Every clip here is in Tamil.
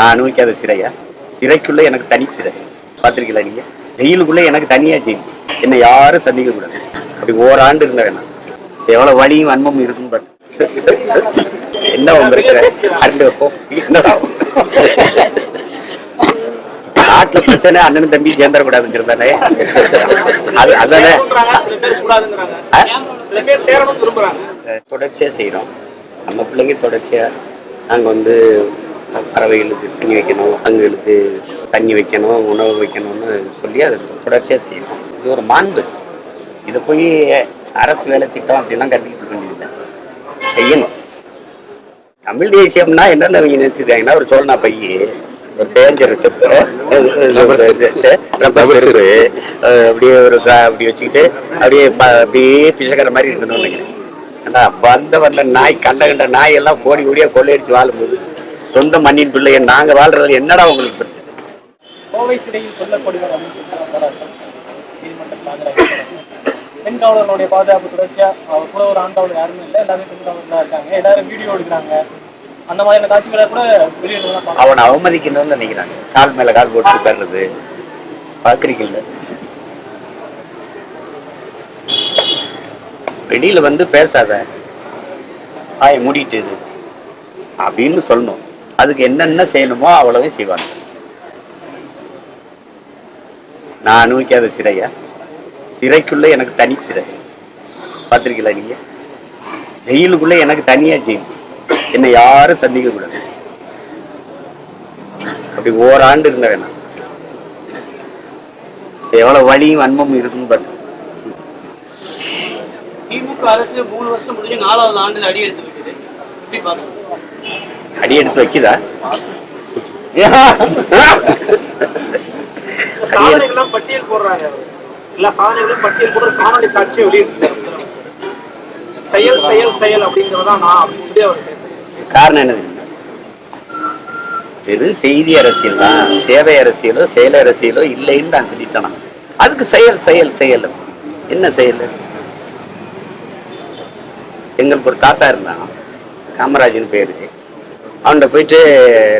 நான் அனுபவிக்காத சிறையா? சிறைக்குள்ள எனக்கு தனி சிறை. பார்த்திருக்கீங்களா நீங்க? ஜெயிலுக்குள்ள எனக்கு தனியா ஜெயில். என்னை யாரும் சந்திக்க கூடாது. அப்படி ஓராண்டு இருந்த வேணாம். எவ்வளவு வலியும் வன்மமும் இருக்குன்னு பாரு. என்ன வந்திருக்கிற அண்டு. என்னடா? நாட்டுல பிரச்சனை அண்ணன் தம்பி சேர்ந்துடக்கூடாதுங்கிறதானே? அது அதானே? தொடர்ச்சியாக செய்கிறோம் நம்ம பிள்ளைங்க தொடர்ச்சியாக நாங்கள் வந்து பறவைகளுக்கு தண்ணி வைக்கணும் அங்குகளுக்கு தண்ணி வைக்கணும் உணவு வைக்கணும்னு சொல்லி அதை தொடர்ச்சியாக செய்யணும். இது ஒரு மாண்பு. இதை போய் அரசு வேலை திட்டம் அப்படிலாம் கட்டிக்கிட்டு இருக்க வேண்டியதில்லை. செய்யணும். தமிழ் தேசியம்னா என்னென்ன அவங்க நினைச்சிருக்காங்கன்னா ஒரு சோழனா பைய ஒரு செருப்பு. அஹ் அப்படியே ஒரு அப்படி வச்சுக்கிட்டு அப்படியே அப்படியே பிசைக்கிற மாதிரி இருக்கணும்னு நினைக்கிறேன். ஏன்னா வந்த வந்த நாய் கண்ட கண்ட நாய் எல்லாம் கோடி கோடியா கொள்ளையடிச்சு வாழும்போது சொந்த மண்ணின் பிள்ளைய நாங்க வாழ்றது என்னடா உங்களுக்கு பிரச்சனை? கோவை சிறையில் சொல்லப்படுவார் அப்படின்னு சொல்லி போராட்டம் நீதிமன்றத்தில் ஆஜராகிறார் பெண் காவலர்களுடைய பாதுகாப்பு தொடர்ச்சியா அவர் கூட ஒரு ஆண் காவலர் யாருமே இல்லை. எல்லாமே பெண் காவலர் தான் இருக்காங்க. எல்லாரும் வீடியோ எடுக்கிறாங்க. அந்த மாதிரியான காட்சிகளை கூட வெளியிடலாம் அவனை அவமதிக்கணும்னு நினைக்கிறாங்க. கால் மேல கால் போட்டு உட்கார்றது. பாக்குறீங்கல்ல வெளியில வந்து பேசாத. ஆய மூடிட்டு அப்படின்னு சொல்லணும். அதுக்கு என்னென்ன செய்யணுமோ அவ்வளவே செய்வாங்க. நான் அனுபவிக்காத சிறையா? சிறைக்குள்ள எனக்கு தனி சிறை. பார்த்திருக்கீங்களா நீங்க? ஜெயிலுக்குள்ள எனக்கு தனியா ஜெயில். என்னை யாரும் சந்திக்க கூடாது. அப்படி ஓராண்டு இருந்த வேணாம். எவ்வளவு வலியும் வன்மமும் இருக்குன்னு பார்த்து. திமுக அரசு மூணு வருஷம் முடிஞ்சு நாலாவது ஆண்டு அடி எடுத்து எப்படி பாக்குறது அடி எடுத்து வைக்குதா சாதனைகள்லாம் பட்டியல் போடுறாங்க. எல்லா சாதனைகளும் பட்டியல் போடுற காணொலி காட்சியை வெளியிட்டு செயல் செயல் செயல் அப்படிங்கிறதான் நான் அப்படின்னு சொல்லி அவர் பேசுறேன் காரணம் என்னது? வெறும் செய்தி அரசியல் தான். சேவை அரசியலோ செயல் அரசியலோ இல்லைன்னு நான் சொல்லிட்டேன் அதுக்கு செயல் செயல் செயல். என்ன செயல்? எங்களுக்கு ஒரு தாத்தா இருந்தான். காமராஜன் பேரு. அவன்கிட்ட போயிட்டு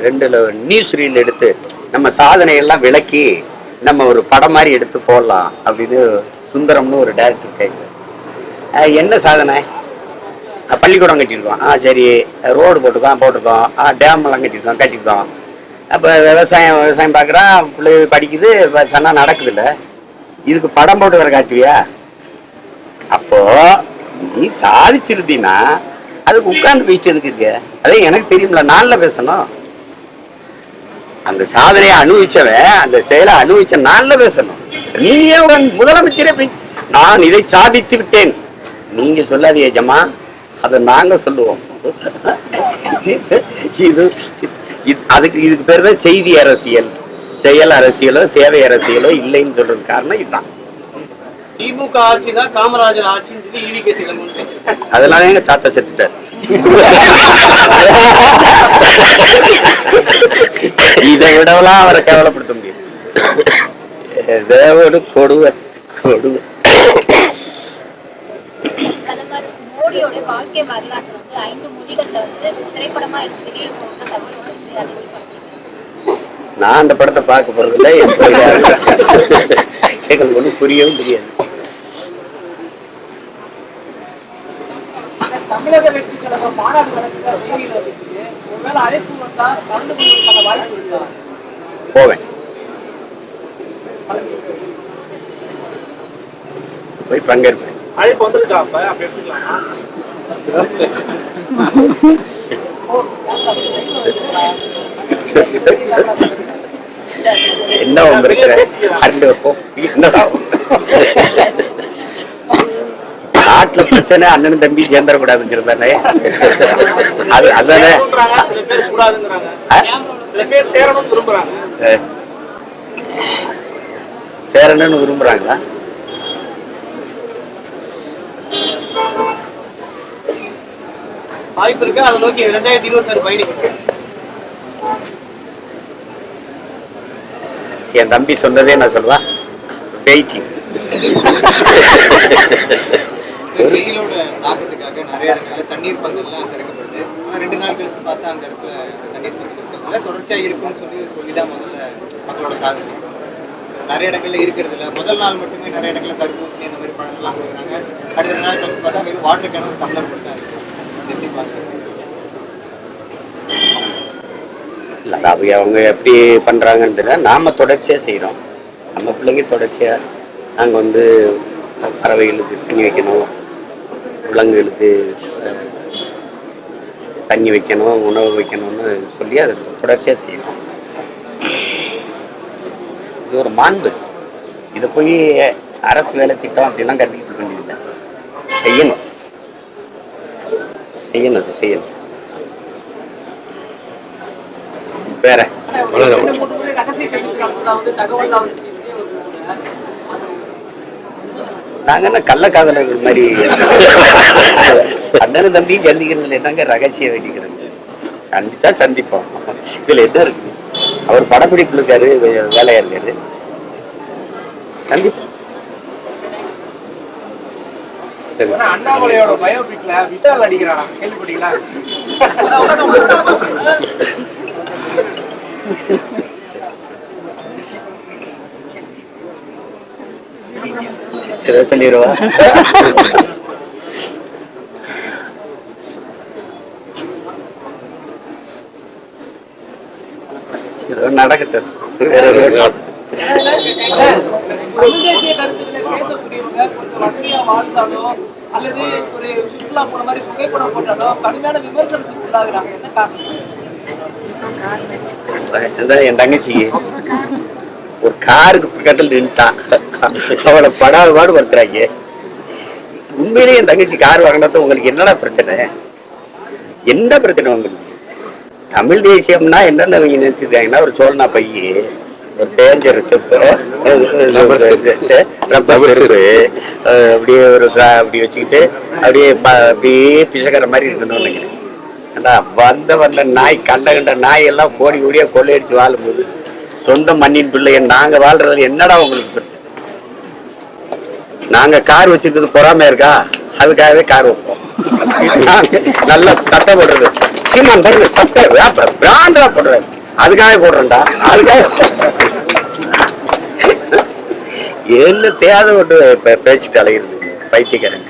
ரெண்டு நியூஸ் ரீல் எடுத்து நம்ம சாதனையெல்லாம் விளக்கி நம்ம ஒரு படம் மாதிரி எடுத்து போடலாம் அப்படின்னு சுந்தரம்னு ஒரு டேரக்டர் கேட்குது என்ன சாதனை? பள்ளிக்கூடம் கட்டியிருக்கோம். ஆ சரி ரோடு போட்டிருக்கோம் போட்டிருக்கோம். ஆ டேம் எல்லாம் கட்டியிருக்கோம் கட்டியிருக்கோம். அப்போ விவசாயம் விவசாயம் பார்க்குறான் பிள்ளை படிக்குது இப்ப நடக்குது நடக்குதுல்ல. இதுக்கு படம் போட்டு வர காட்டுவியா? அப்போது நீ சாதிச்சிருந்தீன்னா அதுக்கு உட்கார்ந்து பேசிட்டு எதுக்கு இருக்க? அதே எனக்கு தெரியும்ல நான்ல பேசணும். அந்த சாதனையை அனுபவிச்சவன் அந்த செயலை அனுபவிச்ச நான்ல பேசணும். நீயே உன் முதலமைச்சரே போய் நான் இதை சாதித்து விட்டேன். நீங்க சொல்லாதீ ஏஜமா அதை நாங்க சொல்லுவோம். இது இது- அதுக்கு இதுக்கு பேர் தான் செய்தி அரசியல். செயல் அரசியலோ சேவை அரசியலோ இல்லைன்னு சொல்றது காரணம் இதுதான். திமுக ஆட்சி தான் காமராஜர் ஆட்சின்னு சொல்லி ஈவி கே சிலம்பரம் பேசுறாரு. அதெல்லாம் எங்க தாத்தா செத்துட்டார் இதை விடவெல்லாம் அவரை கேவலப்படுத்த முடியும் ஒரு கொடுவை கொடுவை பிரதமர் மோடியோட வாழ்க்கை வரலாற்று வந்து ஐந்து மொழிகள்ல வந்து திரைப்படமா எடுத்து வெளியிட போகிற தகவலோட வந்து அதை எப்படி பார்க்கிறீங்க? நான் அந்த படத்தை பார்க்க போறதில்ல எங்களுக்கு ஒன்றும் புரியவும் புரியாது தமிழக வெற்றி கழகம் மாநாடு நடக்குதா செய்திகள் வந்துச்சு ஒருவேளை அழைப்பு வந்தா கலந்து கொள்வதற்கான வாய்ப்பு இருக்கா போவேன். போய் பங்கேற்பேன். அழைப்பு வந்திருக்கா அப்ப? அப்படி எடுத்துக்கலாமா? என்ன வந்திருக்கிற? அண்டு. என்னடா? பிரச்சனை அண்ணன் தம்பி சேர்ந்துடக்கூடாதுங்கிறதானே? அது அதானே? சேரணும்னு விரும்புறாங்களா? வாய்ப்பு இருக்கு? அதை நோக்கி ரெண்டாயிரத்தி இருபத்தி ஆறு பயணிக்கு என் தம்பி சொன்னதே நான் சொல்லுவேன் வெயிட்டிங் வெயிலோட தாக்கத்துக்காக நிறைய இடங்கள்ல தண்ணீர் பந்தல்லாம் திறக்கப்படுது. ஆனா ரெண்டு நாள் கழிச்சு பார்த்தா அந்த இடத்துல தண்ணீர் பந்தல் தொடர்ச்சியாக இருக்கும்னு சொல்லி சொல்லி தான் முதல்ல மக்களோட சாதனை நிறைய இடங்கள்ல இருக்கிறது இல்ல முதல் நாள் மட்டுமே நிறைய இடங்கள்ல தர்பூசணி அந்த மாதிரி பழங்கள்லாம் கொடுக்குறாங்க. அடுத்த ரெண்டு நாள் கழிச்சு பார்த்தா வெறும் வாட்டர் கேன ஒரு டம்ளர் கொடுத்தாரு எப்படி பார்க்குறீங்க இல்லை அவங்க அவங்க எப்படி பண்ணுறாங்கன்றத நாம் தொடர்ச்சியாக செய்கிறோம் நம்ம பிள்ளைங்க தொடர்ச்சியாக நாங்கள் வந்து பறவைகளுக்கு தண்ணி வைக்கணும். விலங்குகளுக்கு தண்ணி வைக்கணும் உணவு வைக்கணும்னு சொல்லி அதை தொடர்ச்சியாக செய்யணும். இது ஒரு மாண்பு. இதை போய் அரசு வேலை திட்டம் அப்படிலாம் கருதிக்கிட்டு இருக்க வேண்டியதில்லை. செய்யணும். செய்யணும் அது செய்யணும். வேற ரெண்டு மூணு முறை ரகசிய சந்திப்பு நடந்ததா வந்து தகவல் வந்துச்சு விஜய் அவர்கள் கூட. நாங்க என்ன கள்ளக்காதலர்கள் மாதிரி? அண்ணன் தம்பி சந்திக்கிறதுல என்னங்க ரகசியம் வேண்டி கிடக்கு? சந்திச்சா சந்திப்போம். இதுல என்ன இருக்கு? அவர் படப்பிடிப்புல இருக்காரு வே- வேலையா இருக்காரு. சந்திப்போம். சரி. அண்ணாமலையோட பயோபிக்ல விஷால் அடிக்கிறாரா? கேள்விப்பட்டீங்களா? ஏதோ சொல்லிடுவா ஏதோ நடக்கட்டும் வேற எதுவும் தமிழ் தேசிய கருத்துக்களை பேசக்கூடியவங்க கொஞ்சம் வசதியா வாழ்ந்தாலோ அல்லது ஒரு சுற்றுலா போன மாதிரி புகைப்படம் போட்டாலோ கடுமையான விமர்சனத்துக்கு உள்ளாகுறாங்க. என்ன காரணம்? என் தங்கச்சிக்கு. ஒரு காருக்கு பக்கத்தில் நின்ட்டான் அவளை படாத பாடு படுத்துறாங்க. உண்மையிலேயே என் தங்கச்சி கார் வாங்கினது உங்களுக்கு என்னடா பிரச்சனை? என்ன பிரச்சனை உங்களுக்கு? தமிழ் தேசியம்னா என்னென்ன அவங்க நினைச்சிருக்காங்கன்னா ஒரு சோழனா பையி. ஒரு டேஞ்சர் செப்பு ரப்பர் அப்படியே ஒரு அப்படி வச்சுக்கிட்டு அப்படியே ப- அப்படியே பிசைக்கிற மாதிரி இருக்கணும்னு நினைக்கிறேன். வந்த வந்த நாய் கண்ட கண்ட நாய் எல்லாம் கோடி கோடியா கொள்ளையடிச்சு வாழும்போது. சொந்த மண்ணின் பிள்ளைங்க நாங்க வாழ்றதுல என்னடா உங்களுக்கு நாங்க கார் வச்சிருக்கிறது பொறாம இருக்கா? அதுக்காகவே கார் வைப்போம். நல்லா சட்டை போடுறது. சீமான் பாருங்க சட்டை வியாபாரம் பிராண்டா போடுறாரு அதுக்காக போடுறேன்டா அதுக்காக என்ன தேவை ஒன்று பேச்சுட்டு அலைகிறது பைத்தியக்காரன்.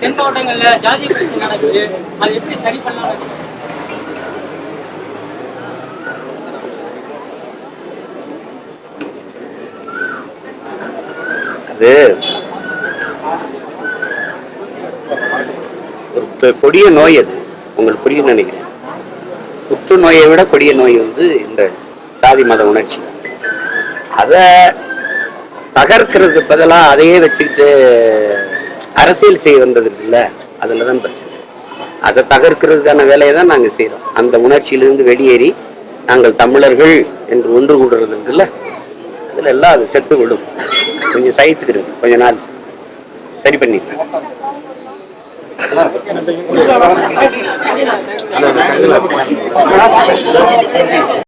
தென் மாவட்டங்கள்ல ஜாதி பிரச்சனை நடக்குது. அது எப்படி சரி பண்ணலாம்? அது ஒரு கொடிய நோய் அது. உங்களுக்கு புரியும் நினைக்கிறேன். புற்றுநோயை விட கொடிய நோய் வந்து இந்த சாதி மத உணர்ச்சி. அதை தகர்க்கிறதுக்கு பதிலாக அதையே வச்சுக்கிட்டு அரசியல் செய்ய வந்தது இருக்குல்ல அதில் தான் பிரச்சனை. அதை தகர்க்கிறதுக்கான வேலையை தான் நாங்கள் செய்கிறோம் அந்த உணர்ச்சியிலிருந்து வெளியேறி நாங்கள் தமிழர்கள் என்று ஒன்று கூடுறது இருக்குல்ல அதில் எல்லாம் அது செத்து விடும் கொஞ்சம் சகித்துக்கிறது கொஞ்ச நாள். சரி பண்ணிடுறேன்